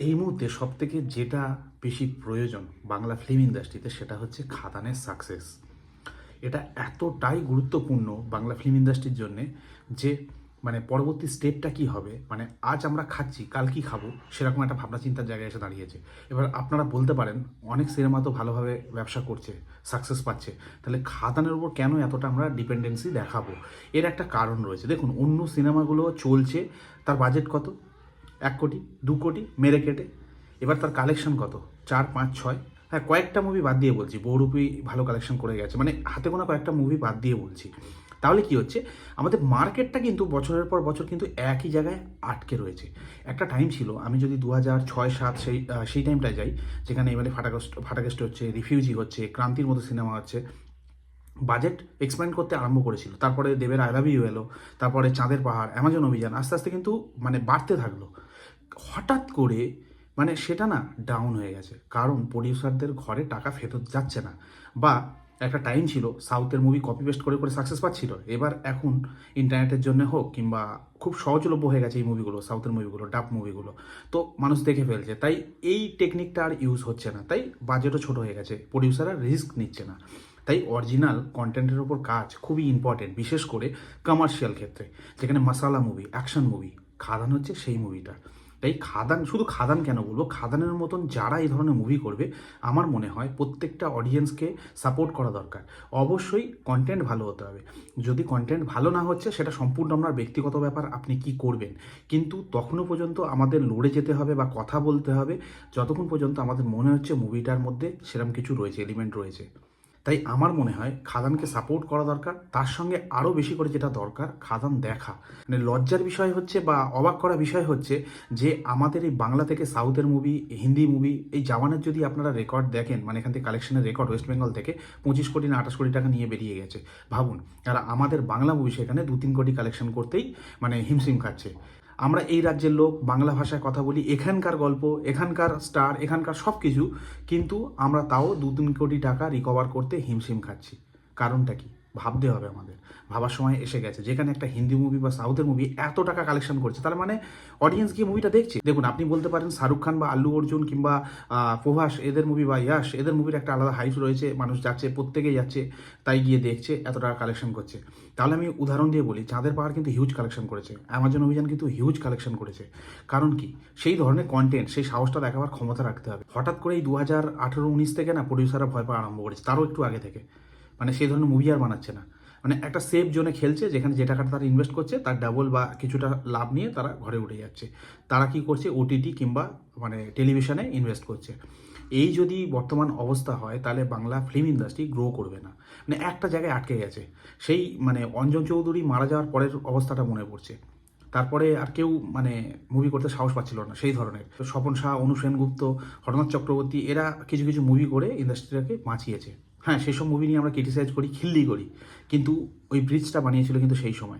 এই মুহূর্তে সব থেকে যেটা বেশি প্রয়োজন বাংলা ফিল্ম ইন্ডাস্ট্রিতে সেটা হচ্ছে খাদানের সাকসেস এটা এতটাই গুরুত্বপূর্ণ বাংলা ফিল্ম ইন্ডাস্ট্রির জন্যে যে মানে পরবর্তী স্টেপটা কি হবে? মানে আজ আমরা খাচ্ছি, কাল কি খাব? সেরকম একটা ভাবনা চিন্তার জায়গায় এসে দাঁড়িয়েছে। এবার আপনারা বলতে পারেন, অনেক সিনেমা তো ভালোভাবে ব্যবসা করছে সাকসেস পাচ্ছে। তাহলে খাদানের উপর কেন এতটা আমরা ডিপেন্ডেন্সি দেখাবো? এর একটা কারণ রয়েছে। দেখুন, অন্য সিনেমাগুলো চলছে, তার বাজেট কত? এক কোটি, দু কোটি, মেরে কেটে। এবার তার কালেকশন কত? চার, পাঁচ, ছয়। হ্যাঁ কয়েকটা মুভি বাদ দিয়ে বলছি। বহুরূপী ভালো কালেকশন করে গেছে। মানে হাতে গোনা কয়েকটা মুভি বাদ দিয়ে বলছি। তাহলে কি হচ্ছে? আমাদের মার্কেটটা কিন্তু বছরের পর বছর কিন্তু একই জায়গায় আটকে রয়েছে। একটা টাইম ছিল, আমি যদি দু হাজার ছয়, সাত সেই সেই টাইমটায় যাই, যেখানে এবারে ফাটাগস্ট ফাটাগেস্ট হচ্ছে রিফিউজি হচ্ছে, ক্রান্তির মতো সিনেমা হচ্ছে বাজেট এক্সপ্যান্ড করতে আরম্ভ করেছিল। তারপরে দেবের আই লাভ ইউ এলো, তারপরে চাঁদের পাহাড় অ্যামাজন অভিযান, আস্তে আস্তে কিন্তু মানে বাড়তে থাকল। হঠাৎ করে মানে সেটা না ডাউন হয়ে গেছে। কারণ প্রডিউসারদের ঘরে টাকা ফেরত যাচ্ছে না। বা একটা টাইম ছিল সাউথের মুভি কপি পেস্ট করে করে সাকসেস পাচ্ছিল। এবার এখন ইন্টারনেটের জন্য হোক কিংবা খুব সহজলভ্য হয়ে গেছে এই মুভিগুলো সাউথের মুভিগুলো ডাব মুভিগুলো তো মানুষ দেখে ফেলছে। তাই এই টেকনিকটা আর ইউজ হচ্ছে না। তাই বাজেটও ছোট হয়ে গেছে। প্রডিউসাররা রিস্ক নিচ্ছে না। তাই অরিজিনাল কন্টেন্টের ওপর কাজ খুবই ইম্পর্টেন্ট বিশেষ করে কমার্শিয়াল ক্ষেত্রে। যেখানে মশালা মুভি অ্যাকশন মুভি খাদান হচ্ছে সেই মুভিটা তাই খাদান, শুধু খাদান কেন বলব? খাদানের মতন যারা এই ধরনের মুভি করবে, আমার মনে হয় প্রত্যেকটা অডিয়েন্সকে সাপোর্ট করা দরকার। অবশ্যই কন্টেন্ট ভালো হতে হবে। যদি কন্টেন্ট ভালো না হচ্ছে, সেটা সম্পূর্ণ আপনার ব্যক্তিগত ব্যাপার, আপনি কি করবেন? কিন্তু তখনও পর্যন্ত আমাদের লড়ে যেতে হবে বা কথা বলতে হবে। যতক্ষণ পর্যন্ত আমাদের মনে হচ্ছে মুভিটার মধ্যে সেরকম কিছু রয়েছে এলিমেন্ট রয়েছে। তাই আমার মনে হয় খাদানকে সাপোর্ট করা দরকার, তার সঙ্গে আরও বেশি করে যেটা দরকার খাদান দেখা। মানে লজ্জার বিষয় হচ্ছে বা অবাক করা বিষয় হচ্ছে যে আমাদের এই বাংলা থেকে সাউথের মুভি হিন্দি মুভি এই জাওয়ানের যদি আপনারা রেকর্ড দেখেন মানে এখান থেকে কালেকশনের রেকর্ড ওয়েস্ট বেঙ্গল থেকে পঁচিশ কোটি না আঠাশ কোটি টাকা নিয়ে বেরিয়ে গেছে। ভাবুন আর আমাদের বাংলা মুভি সেখানে দু তিন কোটি কালেকশন করতেই মানে হিমশিম খাচ্ছে। আমরা এই রাজ্যের লোক, বাংলা ভাষায় কথা বলি, এখানকার গল্প, এখানকার স্টার, এখানকার সব কিছু কিন্তু আমরা তাও দু তিন কোটি টাকা রিকভার করতে হিমশিম খাচ্ছি। কারণটা কি? ভাবতে হবে আমাদের। ভাবার সময় এসে গেছে। যেখানে একটা হিন্দি মুভি বা সাউথের মুভি এত টাকা কালেকশন করছে, তার মানে অডিয়েন্স গিয়ে মুভিটা দেখছে। দেখুন, আপনি বলতে পারেন শাহরুখ খান বা আল্লু অর্জুন কিংবা প্রভাস, এদের মুভি বা ইয়াশ এদের মুভির একটা আলাদা হাইপ রয়েছে, মানুষ যাচ্ছে, প্রত্যেকেই যাচ্ছে, তাই গিয়ে দেখছে, এত টাকা কালেকশন করছে। তাহলে আমি উদাহরণ দিয়ে বলি, চাঁদের পাহাড় কিন্তু হিউজ কালেকশন করেছে। অ্যামাজন অভিযান কিন্তু হিউজ কালেকশন করেছে। কারণ কি? সেই ধরনের কন্টেন্ট সেই সাহসটা দেখাবার ক্ষমতা রাখতে হবে। হঠাৎ করে এই দু হাজার আঠেরো উনিশ থেকে না প্রডিউসাররা ভয় পাওয়া আরম্ভ করেছে, তারও একটু আগে থেকে। মানে সেই ধরনের মুভি আর বানাচ্ছে না। মানে একটা সেফ জোনে খেলছে, যেখানে যে টাকাটা তারা ইনভেস্ট করছে, তার ডাবল বা কিছুটা লাভ নিয়ে তারা ঘরে উঠে যাচ্ছে। তারা কি করছে? ওটিটি কিংবা মানে টেলিভিশনে ইনভেস্ট করছে। এই যদি বর্তমান অবস্থা হয়, তাহলে বাংলা ফিল্ম ইন্ডাস্ট্রি গ্রো করবে না। মানে একটা জায়গায় আটকে গেছে। সেই মানে অঞ্জন চৌধুরী মারা যাওয়ার পরের অবস্থাটা মনে পড়ছে। তারপরে আর কেউ মানে মুভি করতে সাহস পাচ্ছিল না সেই ধরনের। স্বপন শাহ, অনু সেনগুপ্ত, হরনাথ চক্রবর্তী, এরা কিছু কিছু মুভি করে ইন্ডাস্ট্রিটাকে বাঁচিয়েছে। হ্যাঁ সেই সব মুভি নিয়ে আমরা ক্রিটিসাইজ করি, খিল্লি করি। কিন্তু ওই ব্রিজটা বানিয়েছিল কিন্তু সেই সময়।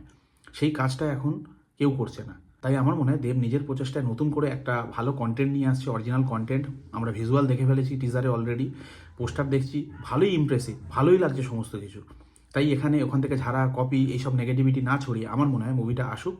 সেই কাজটা এখন কেউ করছে না। তাই আমার মনে হয় দেব নিজের প্রচেষ্টায় নতুন করে একটা ভালো কন্টেন্ট নিয়ে আসছে অরিজিনাল কন্টেন্ট আমরা ভিজুয়াল দেখে ফেলেছি টিজারে অলরেডি পোস্টার দেখছি, ভালোই ইমপ্রেসিভ ভালোই লাগছে সমস্ত কিছু। তাই এখানে ওখান থেকে ঝাড়া কপি এইসব নেগেটিভিটি না ছড়িয়ে আমার মনে হয় মুভিটা আসুক,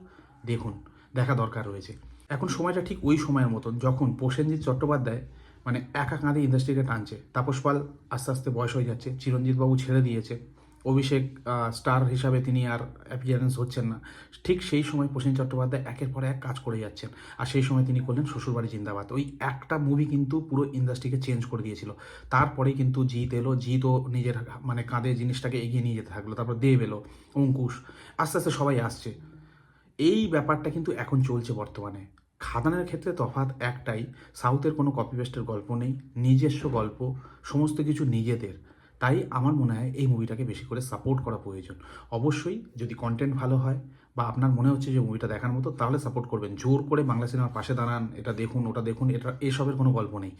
দেখুন, দেখা দরকার রয়েছে। এখন সময়টা ঠিক ওই সময়ের মতন, যখন প্রসেনজিৎ চট্টোপাধ্যায় মানে একা কাঁধে ইন্ডাস্ট্রিকে টানছে। তাপস পাল আস্তে আস্তে বয়স হয়ে যাচ্ছে। চিরঞ্জিত বাবু ছেড়ে দিয়েছে। অভিষেক স্টার হিসাবে তিনি আর অ্যাপিয়ারেন্স হচ্ছেন না। ঠিক সেই সময় প্রসেন চট্টোপাধ্যায় একের পর এক কাজ করে যাচ্ছেন। আর সেই সময় তিনি করলেন শ্বশুরবাড়ি জিন্দাবাদ। ওই একটা মুভি কিন্তু পুরো ইন্ডাস্ট্রিকে চেঞ্জ করে দিয়েছিল। তারপরেই কিন্তু জিৎ এলো। জিৎও নিজের মানে কাঁধে জিনিসটাকে এগিয়ে নিয়ে যেতে থাকল। তারপর দেব এলো, অঙ্কুশ। আস্তে আস্তে সবাই আসছে। এই ব্যাপারটা কিন্তু এখন চলছে বর্তমানে। খাদানের ক্ষেত্রে তফাৎ একটাই, সাউথের কোনো কপি পেস্টের গল্প নেই, নিজস্ব গল্প, সমস্ত কিছু নিজেদের। তাই আমার মনে হয় এই মুভিটাকে বেশি করে সাপোর্ট করা প্রয়োজন। অবশ্যই যদি কন্টেন্ট ভালো হয় বা আপনার মনে হচ্ছে যে মুভিটা দেখার মতো, তাহলে সাপোর্ট করবেন। জোর করে বাংলা সিনেমার পাশে দাঁড়ান, এটা দেখুন, ওটা দেখুন, এটা এসবের কোনো গল্প নেই।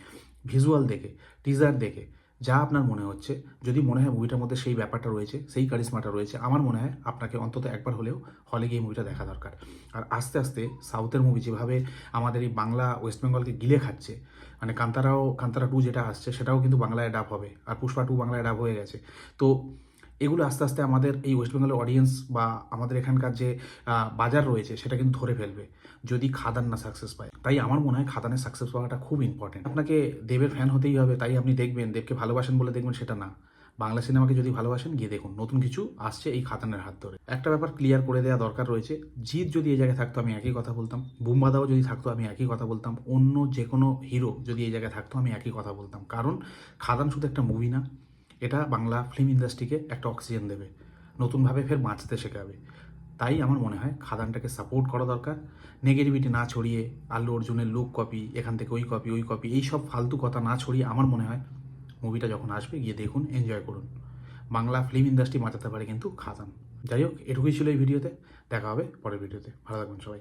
ভিজুয়াল দেখে টিজার দেখে যা আপনার মনে হচ্ছে, যদি মনে হয় মুভিটার মধ্যে সেই ব্যাপারটা রয়েছে, সেই কারিশমাটা রয়েছে, আমার মনে হয় আপনাকে অন্তত একবার হলেও হলে গিয়ে মুভিটা দেখা দরকার। আর আস্তে আস্তে সাউথের মুভি যেভাবে আমাদের এই বাংলা ওয়েস্ট বেঙ্গলকে গিলে খাচ্ছে মানে কান্তারাও, কান্তারা টু যেটা আসছে, সেটাও কিন্তু বাংলায় ডাব হবে, আর পুষ্পা টু বাংলায় ডাব হয়ে গেছে। তো এগুলো আস্তে আস্তে আমাদের এই ওয়েস্ট বেঙ্গলের অডিয়েন্স বা আমাদের এখানকার যে বাজার রয়েছে সেটা কিন্তু ধরে ফেলবে, যদি খাদান না সাকসেস পায়। তাই আমার মনে হয় খাদানের সাকসেস পাওয়াটা খুব ইম্পর্টেন্ট আপনাকে দেবের ফ্যান হতেই হবে, তাই আপনি দেখবেন, দেবকে ভালোবাসেন বলে দেখবেন সেটা না। বাংলা সিনেমাকে যদি ভালোবাসেন, গিয়ে দেখুন, নতুন কিছু আসছে এই খাদানের হাত ধরে। একটা ব্যাপার ক্লিয়ার করে দেওয়া দরকার রয়েছে, জিৎ যদি এই জায়গায় থাকতো, আমি একই কথা বলতাম। বুম্বাদাও যদি থাকতো, আমি একই কথা বলতাম। অন্য যে কোনো হিরো যদি এই জায়গায় থাকতো, আমি একই কথা বলতাম। কারণ, খাদান শুধু একটা মুভি না। এটা বাংলা ফিল্ম ইন্ডাস্ট্রিকে একটা অক্সিজেন দেবে। নতুনভাবে ফের বাঁচতে শেখাবে। তাই আমার মনে হয় খাদানটাকে সাপোর্ট করা দরকার। নেগেটিভিটি না ছড়িয়ে আল্লু অর্জুনের লুক কপি এখান থেকে ওই কপি ওই কপি এই সব ফালতু কথা না ছড়িয়ে আমার মনে হয় মুভিটা যখন আসবে গিয়ে দেখুন এনজয় করুন। বাংলা ফিল্ম ইন্ডাস্ট্রি বাঁচাতে পারে কিন্তু খাদান। যাই হোক, এটুকুই ছিল এই ভিডিওতে দেখা হবে পরের ভিডিওতে ভালো থাকবেন সবাই।